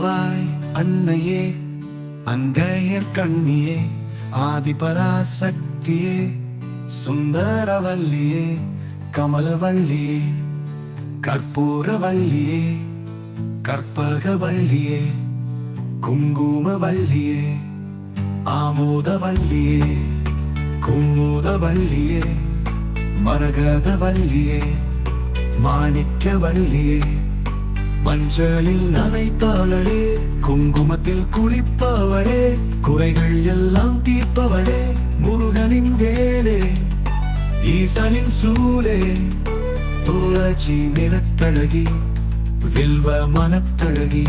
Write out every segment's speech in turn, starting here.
ஆண்டவாய் அன்னையே அங்கையர் கண்ணியே ஆதிபராசக்தியே சுந்தரவல்லியே கமலவள்ளியே கற்பூரவள்ளியே கற்பகவள்ளியே குங்குமவள்ளியே ஆமோதவள்ளியே குமுதவள்ளியே மரகதவல்லியே மாணிக்கவல்லியே மஞ்சளில் நனைப்பவளே குங்குமத்தில் குளிப்பவளே குறைகள் எல்லாம் தீர்ப்பவளே முருகனின் வேலே ஈசனின் சூலே. துளசி நிறத்தழகி வில்வ மனத்தழகி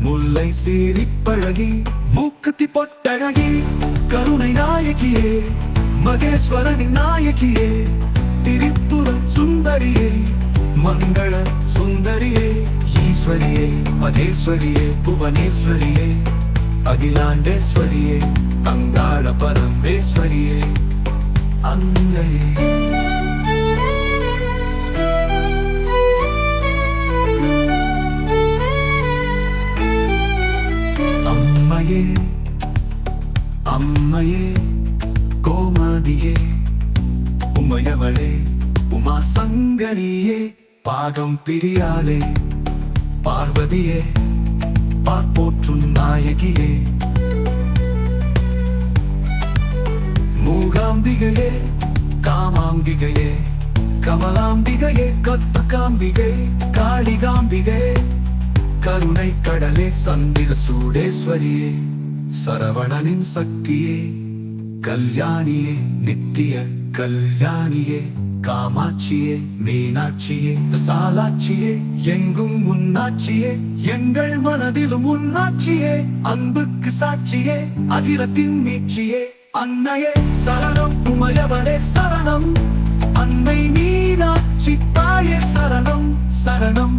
முல்லை சீரிப்பழகி மூக்கத்தி பொட்டழகி கருணை நாயகியே மகேஸ்வரனின் நாயகியே திரிபுர சுந்தரியே மங்கள சுந்தரியே மகேஸ்வரியே மகேஸ்வரியே புவனேஸ்வரியே அகிலாண்டேஸ்வரியே அங்காள பரமேஸ்வரியே அங்கையே அம்மையே அம்மையே கோமாதியே உமையவளே உமா சங்கரியே பாகம் பிரியாளே. பார்வதியே பார்ப்போற்றும் நாயகியே. மூகாம்பிகையே காமாம்பிகையே. கமலாம்பிகையே கற்பகாம்பிகை காளிகாம்பிகை. கருணை கடலே சந்திர சூடேஸ்வரியே சரவணனின் சக்தியே கல்யாணியே நித்திய கல்யாணியே. காமாட்சியே மீனாட்சியே சாலாட்சியே எங்கும் உன்னாட்சியே எங்கள் மனதிலும் உன்னாட்சியே அன்புக்கு சாட்சியே அகிலத்தின் மீட்சியே. அன்னையே சரணம் உமையவனே சரணம். அன்னை மீனாட்சி தாயே சரணம் சரணம்.